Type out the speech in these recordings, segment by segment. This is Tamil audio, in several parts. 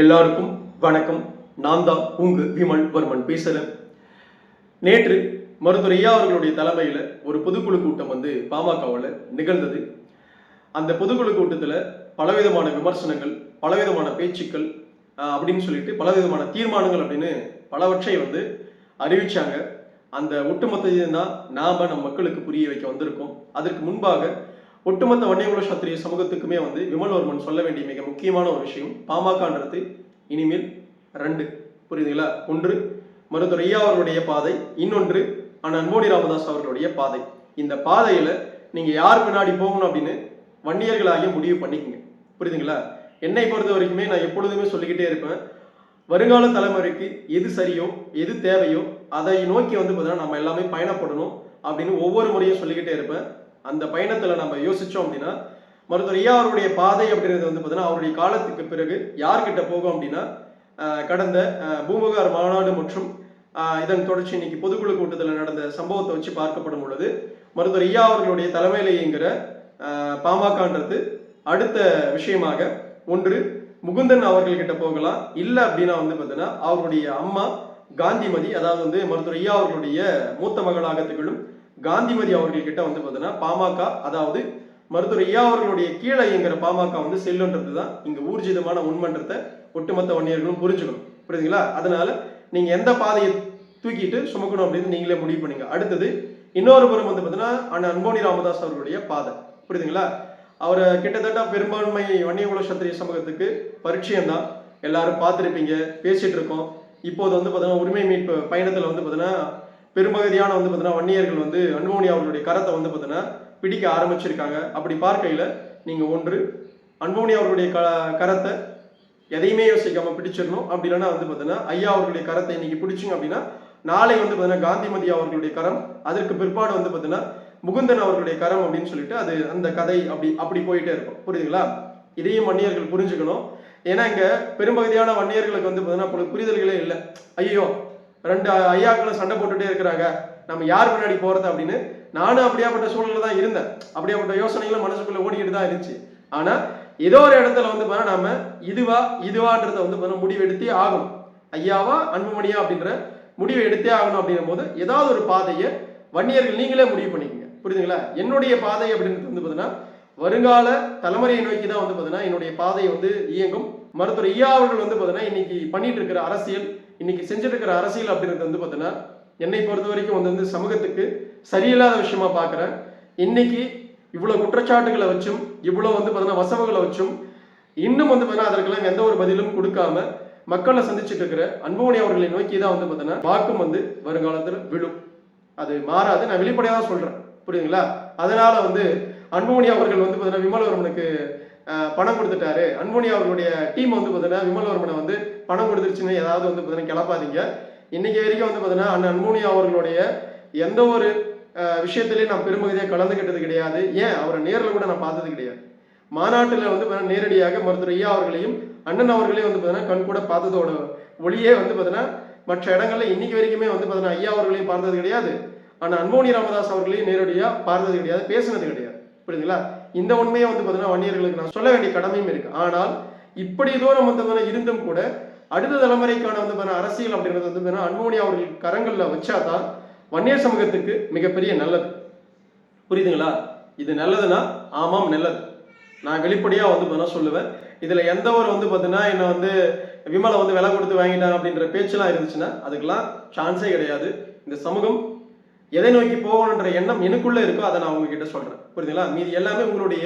எல்லாருக்கும் வணக்கம். நான் தான் உங்கு விமல் வர்மன் பேசுறேன். நேற்று மருத்துவர் ஐயா அவர்களுடைய தலைமையில் ஒரு பொதுக்குழு கூட்டம் வந்து பாமகவில் நிகழ்ந்தது. அந்த பொதுக்குழு கூட்டத்தில் பலவிதமான விமர்சனங்கள் பலவிதமான பேச்சுக்கள் அப்படின்னு சொல்லிட்டு பலவிதமான தீர்மானங்கள் அப்படின்னு பலவற்றை வந்து அறிவிச்சாங்க. அந்த ஒட்டுமொத்த தான் நாம் நம் மக்களுக்கு புரிய வைக்க வந்திருக்கோம். அதற்கு முன்பாக ஒட்டுமொத்த வன்னியகுல சத்திரிய சமூகத்துக்குமே வந்து விமல்வர்மன் சொல்ல வேண்டிய மிக முக்கியமான ஒரு விஷயம் பாமகன்றது இனிமேல் ரெண்டு புரியுதுங்களா? ஒன்று மருத்துவர் ஐயா அவர்களுடைய பாதை இன்னொன்று அண்ணன் அன்போனி ராமதாஸ் அவர்களுடைய பாதை. இந்த பாதையில நீங்க யார் பின்னாடி போகணும் அப்படின்னு வன்னியர்களாகிய முடிவு பண்ணிக்கங்க. புரியுதுங்களா? என்னை பொறுத்த வரைக்குமே நான் எப்பொழுதுமே சொல்லிக்கிட்டே இருப்பேன் வருங்கால தலைமுறைக்கு எது சரியோ எது தேவையோ அதை நோக்கி வந்து பார்த்தீங்கன்னா நம்ம எல்லாமே பயணப்படணும் அப்படின்னு ஒவ்வொரு முறையும் சொல்லிக்கிட்டே இருப்பேன். அந்த பயணத்துல நம்ம யோசிச்சோம் அப்படின்னா மருத்துவர் ஐயா அவருடைய பாதை அப்படிங்கிறது வந்து பார்த்தீங்கன்னா அவருடைய காலத்துக்கு பிறகு யார்கிட்ட போகும் அப்படின்னா கடந்த பூம்புகார் மாநாடு மற்றும் இதன் தொடர்ச்சி இன்னைக்கு பொதுக்குழு கூட்டத்தில் நடந்த சம்பவத்தை வச்சு பார்க்கப்படும் பொழுது மருத்துவர் ஐயா அவர்களுடைய தலைமையிலேங்கிற பாமகன்றது அடுத்த விஷயமாக ஒன்று முகுந்தன் அவர்கள்கிட்ட போகலாம். இல்லை அப்படின்னா வந்து பார்த்தீங்கன்னா அவருடைய அம்மா காந்திமதி அதாவது வந்து மருத்துவர் ஐயா அவர்களுடைய மூத்த மகளாக திகழும் காந்திமதி அவர்கள்கிட்ட வந்து பார்த்தீங்கன்னா பாமக அதாவது மருத்துவர் ஐயா அவர்களுடைய கீழே இயங்குற பாமக வந்து செல்லுன்றது தான் இங்க ஊர்ஜிதமான உண்மன்றத்தை ஒட்டுமொத்த வன்னியர்களும் புரிஞ்சுக்கணும். புரியுதுங்களா? அதனால நீங்க எந்த பாதையை தூக்கிட்டு சுமக்கணும் அப்படின்னு நீங்களே முடிவு பண்ணுங்க. அடுத்தது இன்னொரு புறம் வந்து பார்த்தீங்கன்னா அண்ணன் அன்போனி ராமதாஸ் அவர்களுடைய பாதை. புரியுதுங்களா? அவரை கிட்டத்தட்ட பெரும்பான்மை வன்னியகுல சத்திரிய சமூகத்துக்கு பரிச்சயம் தான் எல்லாரும் பார்த்துருப்பீங்க பேசிட்டு இருக்கோம். இப்போது வந்து பார்த்தீங்கன்னா உரிமை மீட்பு பயணத்தில் வந்து பார்த்தீங்கன்னா பெரும்பகுதியான வந்து பார்த்தீங்கன்னா வன்னியர்கள் வந்து அன்போனி அவர்களுடைய கரத்தை வந்து பார்த்தீங்கன்னா பிடிக்க ஆரம்பிச்சிருக்காங்க. அப்படி பார்க்கையில் நீங்கள் ஒன்று அன்போனி அவர்களுடைய க கரத்தை எதையுமே யோசிக்காமல் பிடிச்சிடணும். அப்படி இல்லைன்னா வந்து பார்த்தீங்கன்னா ஐயா அவர்களுடைய கரத்தை இன்னைக்கு பிடிச்சிங்க அப்படின்னா நாளை வந்து பார்த்தீங்கன்னா காந்திமதி அவர்களுடைய கரம் அதற்கு பிற்பாடு வந்து பார்த்தீங்கன்னா முகுந்தன் அவர்களுடைய கரம் அப்படின்னு சொல்லிட்டு அது அந்த கதை அப்படி அப்படி போயிட்டே இருக்கும். புரியுதுங்களா? இதையும் வன்னியர்கள் புரிஞ்சுக்கணும். ஏன்னா இங்கே பெரும்பகுதியான வன்னியர்களுக்கு வந்து பார்த்தீங்கன்னா புரிதல்களே இல்லை. ஐயோ ரெண்டு ஐயாக்களும் சண்டை போட்டுட்டே இருக்கிறாங்க. நம்ம யார் பின்னாடி போறது அப்படின்னு? நானும் அப்படியாப்பட்ட சூழல்ல தான் இருந்தேன். அப்படியாப்பட்ட யோசனைகளும் மனசுக்குள்ள ஓடிக்கிட்டு தான் இருந்துச்சு. ஆனா ஏதோ ஒரு இடத்துல வந்து பார்த்தா நாம இதுவா இதுவான்றத வந்து பார்த்தா முடிவெடுத்தே ஆகும் ஆகணும். ஐயாவா அன்புமணியா அப்படின்ற முடிவை எடுத்தே ஆகணும் அப்படிங்கும் போது ஏதாவது ஒரு பாதையை வன்னியர்கள் நீங்களே முடிவு பண்ணிக்கங்க. புரியுதுங்களா? என்னுடைய பாதை அப்படின்றது வந்து பார்த்தீங்கன்னா வருங்கால தலைமுறையை நோக்கி தான் வந்து பார்த்தீங்கன்னா என்னுடைய பாதை வந்து இயங்கும். மருத்துவர் ஐயா அவர்கள் வந்து பார்த்தீங்கன்னா இன்னைக்கு பண்ணிட்டு இருக்கிற அரசியல் இன்னைக்கு செஞ்சிருக்கிற அரசியல் அப்படின்றது வந்து பார்த்தீங்கன்னா என்னை பொறுத்த வரைக்கும் வந்து வந்து சமூகத்துக்கு சரியில்லாத விஷயமா பார்க்குறேன் இன்னைக்கு இவ்வளோ குற்றச்சாட்டுகளை வச்சும் இவ்வளோ வந்து பார்த்தீங்கன்னா வசவுகளை வச்சும் இன்னும் வந்து பார்த்தீங்கன்னா அதற்கெல்லாம் எந்த ஒரு பதிலும் கொடுக்காம மக்களை சந்திச்சுட்டு இருக்கிற அன்புமணி அவர்களை நோக்கி தான் வந்து பார்த்தீங்கன்னா வாக்கும் வந்து வருங்காலத்தில் விழும். அது மாறாது. நான் வெளிப்படையாக தான் சொல்கிறேன் புரியுதுங்களா? அதனால வந்து அன்புமணி அவர்கள் வந்து பார்த்தீங்கன்னா விமலவர்மனுக்கு பணம் கொடுத்துட்டாரு. அன்போனியா அவர்களுடைய டீம் வந்து பார்த்தீங்கன்னா விமலவர்மனை வந்து பணம் கொடுத்துருச்சுன்னு ஏதாவது வந்து பார்த்தீங்கன்னா கிளப்பாதீங்க. இன்னைக்கு வரைக்கும் வந்து பார்த்தீங்கன்னா அண்ணன் அன்போனியா அவர்களுடைய எந்த ஒரு விஷயத்திலையும் நான் பெரும்பகுதியாக கலந்துக்கிட்டது கிடையாது. ஏன்? அவரை நேரில் கூட நான் பார்த்தது கிடையாது. மாநாட்டில் வந்து பார்த்தீங்கன்னா நேரடியாக மருத்துவர் ஐயா அவர்களையும் அண்ணன் அவர்களையும் வந்து பார்த்தீங்கன்னா கண் கூட பார்த்ததோட ஒளியே வந்து பார்த்தீங்கன்னா மற்ற இடங்கள்ல இன்னைக்கு வரைக்குமே வந்து பார்த்தீங்கன்னா ஐயா அவர்களையும் பார்த்தது கிடையாது. ஆனால் அன்போனி ராமதாஸ் அவர்களையும் நேரடியாக பார்த்தது கிடையாது பேசுனது கிடையாது. புரியுதுங்களா? இந்த உண்மையை வந்து பார்த்தீங்கன்னா வன்னியர்களுக்கு நான் சொல்ல வேண்டிய கடமையும் இருக்கு. ஆனால் இப்படி தூரம் வந்து இருந்தும் கூட அடுத்த தலைமுறைக்கான வந்து பார்த்தீங்கன்னா அரசியல் அப்படின்றது வந்து பார்த்தீங்கன்னா அன்போனி அவர்கள் கரங்களில் வச்சாதான் வன்னியர் சமூகத்துக்கு மிகப்பெரிய நல்லது. புரியுதுங்களா? இது நல்லதுன்னா ஆமாம் நல்லது. நான் வெளிப்படையாக வந்து பார்த்தீங்கன்னா சொல்லுவேன். இதில் எந்த ஒரு வந்து பார்த்தீங்கன்னா என்னை வந்து விமலை வந்து விலை கொடுத்து வாங்கிட்டாங்க அப்படின்ற பேச்செல்லாம் இருந்துச்சுன்னா அதுக்கெல்லாம் சான்ஸே கிடையாது. இந்த சமூகம் எதை நோக்கி போகணுன்ற எண்ணம் எனக்குள்ளே இருக்கோ அதை நான் உங்ககிட்ட சொல்கிறேன் புரியுதுங்களா? மீதி எல்லாமே உங்களுடைய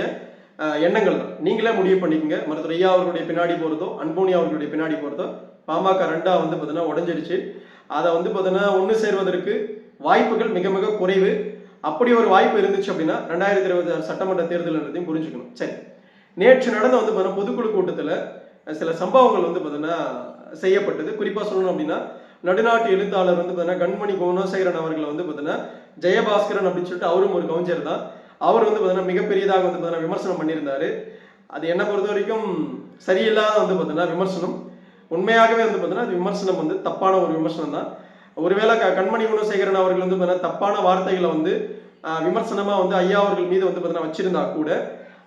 எண்ணங்கள் தான். நீங்களே முடிவு பண்ணிக்கோங்க. மருத்துவர் ஐயா அவர்களுடைய பின்னாடி போகிறதோ அன்போனி அவர்களுடைய பின்னாடி போகிறதோ பாமக ரெண்டாக வந்து பார்த்தீங்கன்னா உடஞ்சிடுச்சு அதை வந்து பார்த்தீங்கன்னா ஒன்று சேர்வதற்கு வாய்ப்புகள் மிக மிக குறைவு. அப்படி ஒரு வாய்ப்பு இருந்துச்சு அப்படின்னா ரெண்டாயிரத்தி இருபத்தி ஆறு சட்டமன்ற தேர்தல்ன்றதையும் புரிஞ்சுக்கணும். சரி. நேற்று நடந்த வந்து பார்த்தீங்கன்னா பொதுக்குழு கூட்டத்தில் சில சம்பவங்கள் வந்து பார்த்தீங்கன்னா செய்யப்பட்டது. குறிப்பாக சொல்லணும் அப்படின்னா நடுநாட்டு எழுத்தாளர் வந்து பார்த்தீங்கன்னா கண்மணி குணசேகரன் அவர்களை வந்து பார்த்தீங்கன்னா ஜெயபாஸ்கரன் அப்படின்னு சொல்லிட்டு அவரும் ஒரு கவிஞர் தான் அவர் வந்து பார்த்தீங்கன்னா மிகப்பெரியதாக வந்து பார்த்தீங்கன்னா விமர்சனம் பண்ணியிருந்தாரு அது என்னை பொறுத்த வரைக்கும் சரியில்லாத வந்து பார்த்தீங்கன்னா விமர்சனம் உண்மையாகவே வந்து பார்த்தீங்கன்னா அது விமர்சனம் வந்து தப்பான ஒரு விமர்சனம் தான் ஒருவேளை க கண்மணி குணசேகரன் அவர்கள் வந்து பார்த்தீங்கன்னா தப்பான வார்த்தைகளை வந்து விமர்சனமாக வந்து ஐயா அவர்கள் மீது வந்து பார்த்தீங்கன்னா வச்சிருந்தா கூட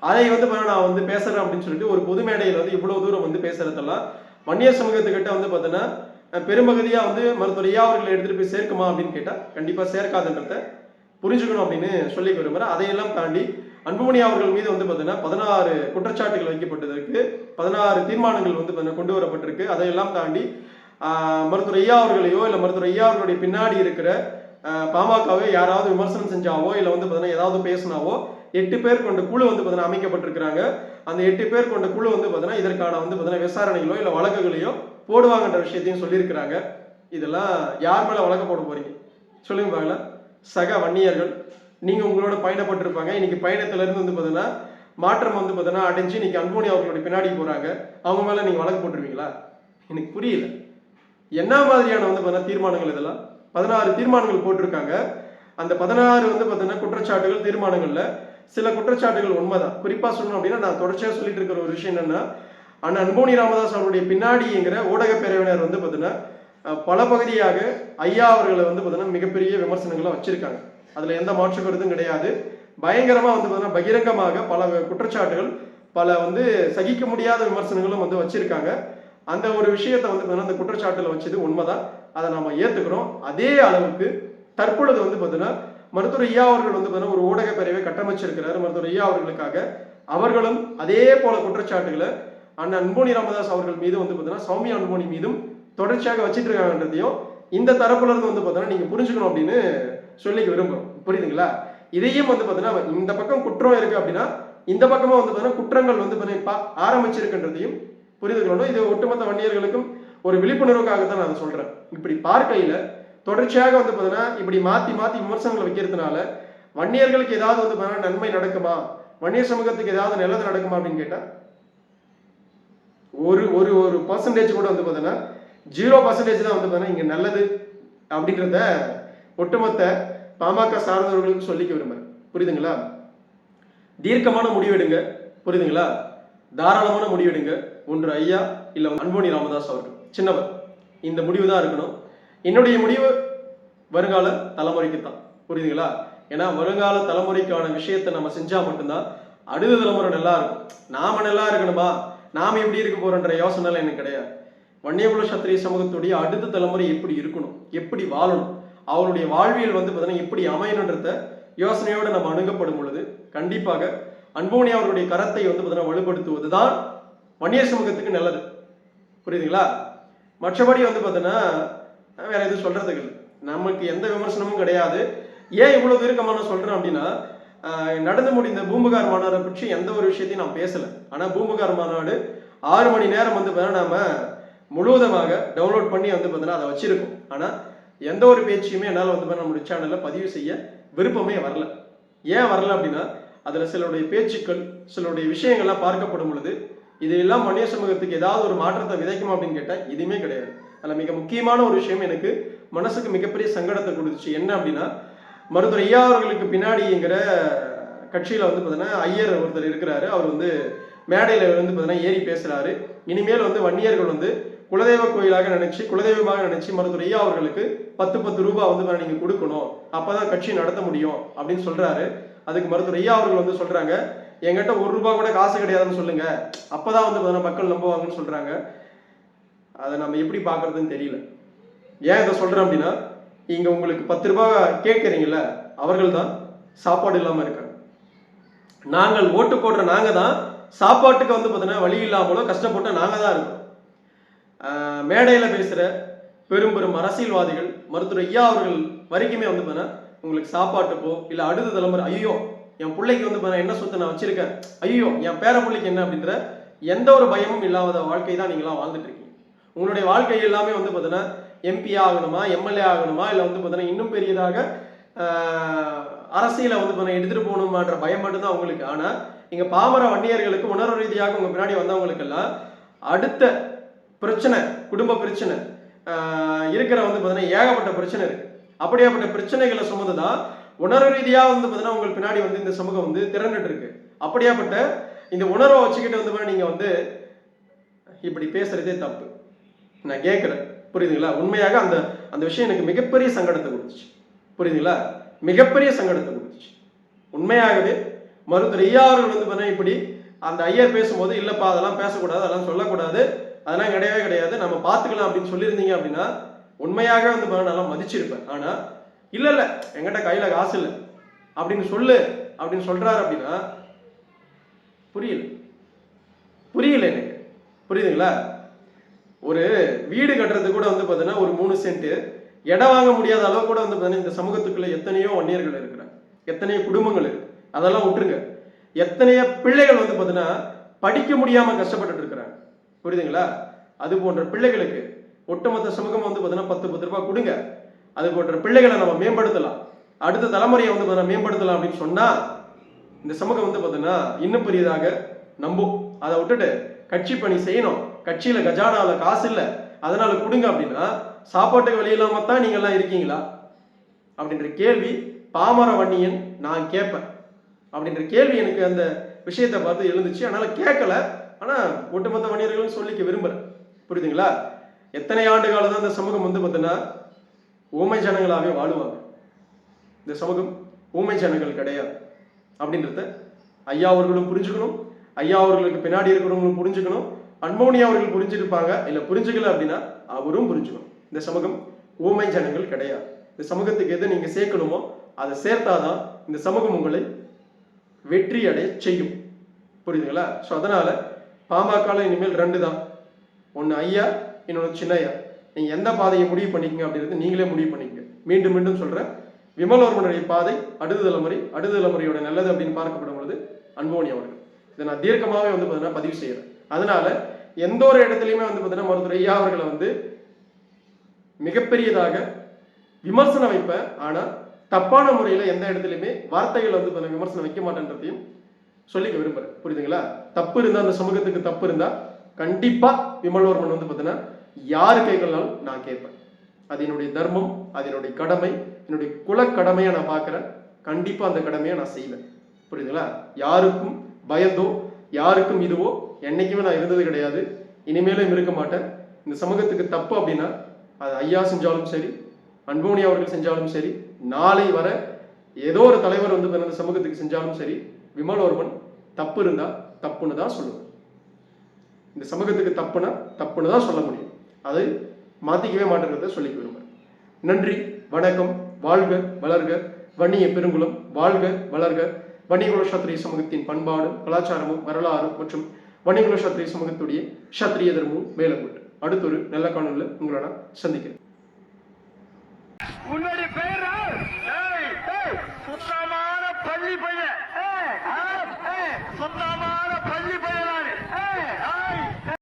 அதை வந்து நான் வந்து பேசுறேன் அப்படின்னு சொல்லிட்டு ஒரு பொது மேடையில் வந்து இவ்வளவு தூரம் வந்து பேசுறதெல்லாம் வன்னியர் சமூகத்துக்கிட்ட வந்து பார்த்தீங்கன்னா பெரும்பகுதியாக வந்து மருத்துவர் ஐயா அவர்களை எடுத்துகிட்டு போய் சேர்க்குமா அப்படின்னு கேட்டால் கண்டிப்பாக சேர்க்காதுன்றத புரிஞ்சுக்கணும் அப்படின்னு சொல்லி விரும்புகிறேன் அதையெல்லாம் தாண்டி அன்புமணி அவர்கள் மீது வந்து பார்த்தீங்கன்னா பதினாறு குற்றச்சாட்டுகள் வைக்கப்பட்டதற்கு பதினாறு தீர்மானங்கள் வந்து பார்த்தீங்கன்னா கொண்டு வரப்பட்டிருக்கு. அதையெல்லாம் தாண்டி மருத்துவர் ஐயா அவர்களையோ இல்லை மருத்துவர் ஐயா அவர்களுடைய பின்னாடி இருக்கிற பாமகவை யாராவது விமர்சனம் செஞ்சாவோ இல்லை வந்து பார்த்தீங்கன்னா ஏதாவது பேசினாவோ எட்டு பேர் கொண்ட குழு வந்து பார்த்தீங்கன்னா அமைக்கப்பட்டிருக்கிறாங்க. அந்த எட்டு பேர் கொண்ட குழு வந்து பார்த்தீங்கன்னா இதற்கான வந்து பார்த்தீங்கன்னா விசாரணைகளோ இல்லை வழக்குகளையோ போடுவாங்கன்ற விஷயத்தையும் சொல்லியிருக்கிறாங்க. இதெல்லாம் யார் மேலே வழக்கு போட போறீங்க? சொல்லுங்க பார்க்கலாம் சக வன்னியர்கள் நீங்கள் உங்களோட பயணப்பட்டிருப்பாங்க. இன்னைக்கு பயணத்துல இருந்து வந்து பார்த்தீங்கன்னா மாற்றம் வந்து பார்த்தீங்கன்னா அடைஞ்சு இன்னைக்கு அன்போனி அவர்களுடைய பின்னாடி போகிறாங்க அவங்க மேலே நீங்கள் வழக்கு போட்டுருவீங்களா? எனக்கு புரியல. என்ன மாதிரியான வந்து பார்த்தீங்கன்னா தீர்மானங்கள் இதெல்லாம்? பதினாறு தீர்மானங்கள் போட்டிருக்காங்க. அந்த பதினாறு வந்து பார்த்தீங்கன்னா குற்றச்சாட்டுகள் தீர்மானங்களில் சில குற்றச்சாட்டுகள் உண்மைதான். குறிப்பாக சொல்லணும் அப்படின்னா நான் தொடர்ச்சியாக சொல்லிட்டு இருக்கிற ஒரு விஷயம் என்னன்னா ஆனால் அன்போனி ராமதாஸ் அவருடைய பின்னாடிங்கிற ஊடக பிரிவினர் வந்து பார்த்தீங்கன்னா பல பகுதியாக ஐயா அவர்களை வந்து பார்த்தீங்கன்னா மிகப்பெரிய விமர்சனங்களை வச்சிருக்காங்க. அதில் எந்த மாற்று கருத்தும் கிடையாது. பயங்கரமாக வந்து பார்த்தீங்கன்னா பகிரங்கமாக பல குற்றச்சாட்டுகள் பல வந்து சகிக்க முடியாத விமர்சனங்களும் வந்து வச்சிருக்காங்க. அந்த ஒரு விஷயத்தை வந்து பார்த்தீங்கன்னா அந்த குற்றச்சாட்டில் வச்சது உண்மைதான். அதை நம்ம ஏற்றுக்கிறோம் அதே அளவுக்கு தற்பொழுது வந்து பார்த்தீங்கன்னா மருத்துவர் ஐயா அவர்கள் வந்து பார்த்தீங்கன்னா ஒரு ஊடக பிரிவை கட்டமைச்சிருக்கிறார். மருத்துவர் ஐயா அவர்களுக்காக அவர்களும் அதே போல குற்றச்சாட்டுகளை அண்ணன் அன்போனி ராமதாஸ் அவர்கள் மீது வந்து பார்த்தீங்கன்னா சௌமியா அன்போனி மீதும் தொடர்ச்சியாக வச்சுட்டு இருக்காங்கன்றதையும் இந்த தரப்புல இருந்து வந்து பார்த்தோன்னா நீங்கள் புரிஞ்சுக்கணும் அப்படின்னு சொல்லிக்க விரும்புகிறோம் புரியுதுங்களா? இதையும் வந்து பார்த்தீங்கன்னா இந்த பக்கம் குற்றம் இருக்கு அப்படின்னா இந்த பக்கமாக வந்து பார்த்தீங்கன்னா குற்றங்கள் வந்து பார்த்தீங்கன்னா பா- ஆரம்பிச்சிருக்குன்றதையும் புரிந்து கொள்ளணும் இது ஒட்டுமொத்த வன்னியர்களுக்கும் ஒரு விழிப்புணர்வுக்காக தான் நான் அதை சொல்றேன். இப்படி பார்க்கையில தொடர்ச்சியாக வந்து பார்த்தீங்கன்னா இப்படி மாத்தி மாத்தி விமர்சனங்களை வைக்கிறதுனால வன்னியர்களுக்கு ஏதாவது வந்து பார்த்தீங்கன்னா நன்மை நடக்குமா? வன்னியர் சமூகத்துக்கு ஏதாவது நல்லது நடக்குமா அப்படின்னு கேட்டா ஒரு ஒரு ஒரு பர்சன்டேஜ் கூட வந்து பார்த்தீங்கன்னா ஜீரோ பர்சன்டேஜ் தான் வந்து பார்த்தீங்கன்னா இங்கே நல்லது அப்படின்றத ஒட்டுமொத்த பாமக சார்ந்தவர்களுக்கு சொல்லிக்க விரும்புகிறேன் புரியுதுங்களா? தீர்க்கமான முடிவெடுங்க. புரியுதுங்களா? தாராளமான முடிவெடுங்க. ஒன்று ஐயா இல்லை அன்போனி ராமதாஸ் அவர்கள். சின்னவர். இந்த முடிவு தான் இருக்கணும். என்னுடைய முடிவு வருங்கால தலைமுறைக்கு தான். புரியுதுங்களா? ஏன்னா வருங்கால தலைமுறைக்கான விஷயத்தை நம்ம செஞ்சால் மட்டும்தான் அடுத்த தலைமுறை நல்லா இருக்கும். நாம நல்லா இருக்கணுமா? நாம் எப்படி இருக்க போறோன்ற யோசனைலாம் எனக்கு கிடையாது. வன்னியகுல சத்திரிய சமூகத்துடைய அடுத்த தலைமுறை எப்படி இருக்கணும்? எப்படி வாழணும்? அவருடைய வாழ்வியல் வந்து பார்த்தீங்கன்னா எப்படி அமையணுன்றத யோசனையோடு நம்ம அணுகப்படும் பொழுது கண்டிப்பாக அன்போனி அவருடைய கரத்தை வந்து பார்த்தீங்கன்னா வலுப்படுத்துவது தான் வன்னியர் சமூகத்துக்கு நல்லது. புரியுதுங்களா? மற்றபடி வந்து பார்த்தீங்கன்னா வேற எதுவும் சொல்றதுக்கு இல்லை. நமக்கு எந்த விமர்சனமும் கிடையாது. ஏன் இவ்வளவு தீர்க்கமா நான் சொல்றேன் அப்படின்னா நடந்து முடிந்த பூம்புகார் மாநாடை பற்றி எந்த ஒரு விஷயத்தையும் நான் பேசல. ஆனா பூம்புகார் மாநாடு ஆறு மணி நேரம் வந்து பார்த்தீங்கன்னா நாம முழுவதுமாக டவுன்லோட் பண்ணி வந்து பார்த்தீங்கன்னா அதை வச்சிருக்கோம். ஆனா எந்த ஒரு பேச்சையுமே என்னால் வந்து பார்த்தீங்கன்னா நம்மளுடைய சேனல்ல பதிவு செய்ய விருப்பமே வரல. ஏன் வரல அப்படின்னா அதுல சிலருடைய பேச்சுக்கள் சிலருடைய விஷயங்கள்லாம் பார்க்கப்படும் பொழுது இதையெல்லாம் மனித சமூகத்துக்கு ஏதாவது ஒரு மாற்றத்தை விதைக்குமா அப்படின்னு கேட்டால் எதுவுமே கிடையாது. அதில் மிக முக்கியமான ஒரு விஷயம் எனக்கு மனசுக்கு மிகப்பெரிய சங்கடத்தை கொடுத்துச்சு. என்ன அப்படின்னா மருத்துவர் ஐயா அவர்களுக்கு பின்னாடிங்கிற கட்சியில் வந்து பார்த்தீங்கன்னா ஐயர் ஒருத்தர் இருக்கிறாரு. அவர் வந்து மேடையில் வந்து பார்த்தீங்கன்னா ஏறி பேசுகிறாரு இனிமேல் வந்து வன்னியர்கள் வந்து குலதெய்வ கோயிலாக நினைச்சு குலதெய்வமாக நினைச்சு மருத்துவர் ஐயா அவர்களுக்கு பத்து பத்து ரூபா வந்து நீங்கள் கொடுக்கணும். அப்போ தான் கட்சி நடத்த முடியும் அப்படின்னு சொல்கிறாரு அதுக்கு மருத்துவர் ஐயா அவர்கள் வந்து சொல்கிறாங்க என்கிட்ட ஒரு ரூபா கூட காசு கிடையாதுன்னு சொல்லுங்க. அப்பதான் வந்து பார்த்தீங்கன்னா மக்கள் நம்புவாங்கன்னு சொல்றாங்க. அதை நம்ம எப்படி பார்க்கறதுன்னு தெரியல. ஏன் இதை சொல்றேன் அப்படின்னா இங்க உங்களுக்கு பத்து ரூபாய் கேட்கறீங்கல்ல அவர்கள் தான் சாப்பாடு இல்லாம இருக்காங்க. நாங்கள் ஓட்டு போடுற நாங்க தான் சாப்பாட்டுக்கு வந்து பார்த்தீங்கன்னா வழி இல்லாமலோ கஷ்டப்பட்டு நாங்க தான் இருக்கோம். மேடையில் மேடையில பேசுற பெரும் பெரும் அரசியல்வாதிகள் மருத்துவர் ஐயா அவர்கள் வரைக்குமே வந்து பார்த்தீங்கன்னா உங்களுக்கு சாப்பாட்டுக்கோ இல்ல அடுத்த தலைமுறை ஐயோ என் பிள்ளைக்கு வந்து பார்த்தீங்கன்னா என்ன சொத்தை நான் வச்சிருக்கேன்? ஐயோ என் பேர பிள்ளைக்கு என்ன அப்படின்ற எந்த ஒரு பயமும் இல்லாத வாழ்க்கை தான் நீங்களாம் வாழ்ந்துட்டு இருக்கீங்க. உங்களுடைய வாழ்க்கை எல்லாமே வந்து பார்த்தீங்கன்னா எம்பி ஆகணுமா எம்எல்ஏ ஆகணுமா இல்லை வந்து பார்த்தீங்கன்னா இன்னும் பெரியதாக அரசியலை வந்து பார்த்தீங்கன்னா எடுத்துகிட்டு போகணுமான்ற பயம் மட்டும்தான் உங்களுக்கு ஆனால் இங்கே பாமர வன்னியர்களுக்கு உணர்வு ரீதியாக உங்கள் பின்னாடி வந்தவங்களுக்கெல்லாம் அடுத்த பிரச்சனை குடும்ப பிரச்சனை இருக்கிற வந்து பார்த்தீங்கன்னா ஏகப்பட்ட பிரச்சனை இருக்குது அப்படியாப்பட்ட பிரச்சனைகளை சுமந்து தான் உணர்வு ரீதியாக வந்து பார்த்தீங்கன்னா உங்களுக்கு பின்னாடி வந்து இந்த சமூகம் வந்து திரண்டுட்டு இருக்கு. அப்படியாப்பட்ட இந்த உணர்வை வச்சுக்கிட்டு வந்து நீங்கள் வந்து இப்படி பேசுறதே தப்பு. நான் கேட்குறேன் புரியுதுங்களா? உண்மையாக அந்த அந்த விஷயம் எனக்கு மிகப்பெரிய சங்கடத்தை கொடுத்துச்சு. புரியுதுங்களா? மிகப்பெரிய சங்கடத்தை கொடுத்துச்சு. உண்மையாகவே மருத்துவர் ஐயா அவர்கள் வந்து பார்த்தீங்கன்னா இப்படி அந்த ஐயர் பேசும்போது இல்லைப்பா அதெல்லாம் பேசக்கூடாது அதெல்லாம் சொல்லக்கூடாது அதெல்லாம் கிடையவே கிடையாது நம்ம பார்த்துக்கலாம் அப்படின்னு சொல்லியிருந்தீங்க அப்படின்னா உண்மையாகவே வந்து நல்லா மதிச்சிருப்பேன். ஆனால் இல்லை இல்லை என்கிட்ட கையில் காசு இல்லை. அப்படின்னு சொல்லு அப்படின்னு சொல்கிறாரு அப்படின்னா புரியல. புரியல எனக்கு. புரியுதுங்களா? ஒரு வீடு கட்டுறது கூட வந்து பார்த்தீங்கன்னா ஒரு மூணு சென்ட்டு இடம் வாங்க முடியாத அளவு கூட வந்து பார்த்தீங்கன்னா இந்த சமூகத்துக்குள்ள எத்தனையோ வன்னியர்கள் இருக்கிறாங்க. எத்தனையோ குடும்பங்கள் இருக்கு. அதெல்லாம் விட்டுருங்க. எத்தனையோ பிள்ளைகள் வந்து பார்த்தீங்கன்னா படிக்க முடியாமல் கஷ்டப்பட்டுட்டு இருக்கிறாங்க. புரியுதுங்களா? அது போன்ற பிள்ளைகளுக்கு ஒட்டுமொத்த சமூகம் வந்து பார்த்தீங்கன்னா பத்து பத்து ரூபாய் கொடுங்க. அது போன்ற பிள்ளைகளை நம்ம மேம்படுத்தலாம். அடுத்த தலைமுறையை வந்து பார்த்தீங்கன்னா மேம்படுத்தலாம் அப்படின்னு சொன்னால் இந்த சமூகம் வந்து பார்த்தீங்கன்னா இன்னும் பெரியதாக நம்பும். அதை விட்டுட்டு கட்சி பணி செய்யணும். கட்சியில கஜானால காசு இல்லை. அதனால கொடுங்க அப்படின்னா சாப்பாட்டுக்கு வழி தான் நீங்க எல்லாம் இருக்கீங்களா? அப்படின்ற கேள்வி பாமர வன்னியன் நான் கேட்பேன். அப்படின்ற கேள்வி எனக்கு அந்த விஷயத்தை பார்த்து எழுந்துச்சு. அதனால கேட்கல. ஆனா ஒட்டுமொத்த வன்னியர்களும் சொல்லிக்க விரும்புறேன். புரியுதுங்களா? எத்தனை ஆண்டு காலம் தான் இந்த சமூகம் வந்து பார்த்தீங்கன்னா ஊமை ஜனங்களாகவே வாழுவாங்க. இந்த சமூகம் ஊமை ஜனங்கள் கிடையாது. அப்படின்றத ஐயா அவர்களும் புரிஞ்சுக்கணும். ஐயா அவர்களுக்கு பின்னாடி இருக்கிறவங்களும் புரிஞ்சுக்கணும். அன்போனி அவர்கள் புரிஞ்சிருப்பாங்க இல்லை புரிஞ்சுக்கல அப்படின்னா அவரும் புரிஞ்சுக்கணும். இந்த சமூகம் ஊமை ஜனங்கள் கிடையாது. இந்த சமூகத்துக்கு எது நீங்கள் சேர்க்கணுமோ அதை சேர்த்தாதான் இந்த சமூகம் உங்களை வெற்றி அடைய செய்யும். புரியுதுங்களா? ஸோ அதனால் பாமகவில் இனிமேல் ரெண்டு தான். ஒன்று ஐயா இன்னொன்று சின்னையா. நீங்கள் எந்த பாதையை முடிவு பண்ணிக்கங்க அப்படின்றது நீங்களே முடிவு பண்ணிக்கங்க. மீண்டும் மீண்டும் சொல்கிறேன் விமலவர்மனுடைய பாதை அடுத்த தலைமுறை அடுத்த தலைமுறையோட நல்லது அப்படின்னு பார்க்கப்படும் பொழுது அன்போனி அவர்கள். இதை நான் தீர்க்கமாகவே வந்து பார்த்தீங்கன்னா பதிவு செய்கிறேன் அதனால எந்த ஒரு இடத்துலையுமே வந்து பார்த்தீங்கன்னா மருத்துவர் ஐயா அவர்களை வந்து மிகப்பெரியதாக விமர்சனம் வைப்பேன் ஆனால் தப்பான முறையில் எந்த இடத்துலையுமே வார்த்தைகள் வந்து பார்த்தீங்கன்னா விமர்சனம் வைக்க மாட்டேன்றதையும் சொல்லிக்க விரும்புகிறேன் புரியுதுங்களா? தப்பு இருந்தால் அந்த சமூகத்துக்கு தப்பு இருந்தால் கண்டிப்பாக விமல்வர்மன் வந்து பார்த்தீங்கன்னா யாரு கேட்கலனாலும் நான் கேட்பேன். அது என்னுடைய தர்மம் அது என்னுடைய கடமை என்னுடைய குலக்கடமையை நான் பார்க்குறேன் கண்டிப்பாக அந்த கடமையை நான் செய்வேன். புரியுதுங்களா? யாருக்கும் பயந்தோ யாருக்கும் இதுவோ என்னைக்குமே நான் இருந்தது கிடையாது. இனிமேலும் இருக்க மாட்டேன். இந்த சமூகத்துக்கு தப்பு அப்படின்னா அது ஐயா செஞ்சாலும் சரி அன்போனி அவர்கள் செஞ்சாலும் சரி நாளை வர ஏதோ ஒரு தலைவர் வந்து இந்த சமூகத்துக்கு செஞ்சாலும் சரி விமலவர்மன் தப்பு இருந்தா தப்புன்னு தான் சொல்லுவேன். இந்த சமூகத்துக்கு தப்புனா தப்புன்னு தான் சொல்ல முடியும். அதை மாத்திக்கவே மாட்டேங்கிறத சொல்லிக்க விரும்புகிறேன் நன்றி வணக்கம் வாழ்க வளர்க வன்னிய பெருங்குளம் வாழ்க வளர்க. வன்னியகுல சத்திரிய சமூகத்தின் பண்பாடும் கலாச்சாரமும் வரலாறும் மற்றும் வன்னியகுல சத்திரிய சமூகத்துடைய சத்திரிய தர்மம் மேலும் கொண்டு அடுத்தொரு நல்ல காணொலியில் உங்களை நான் சந்திக்கிறேன். உன்னுடைய பெயர் சுத்தமான பள்ளி பையன்.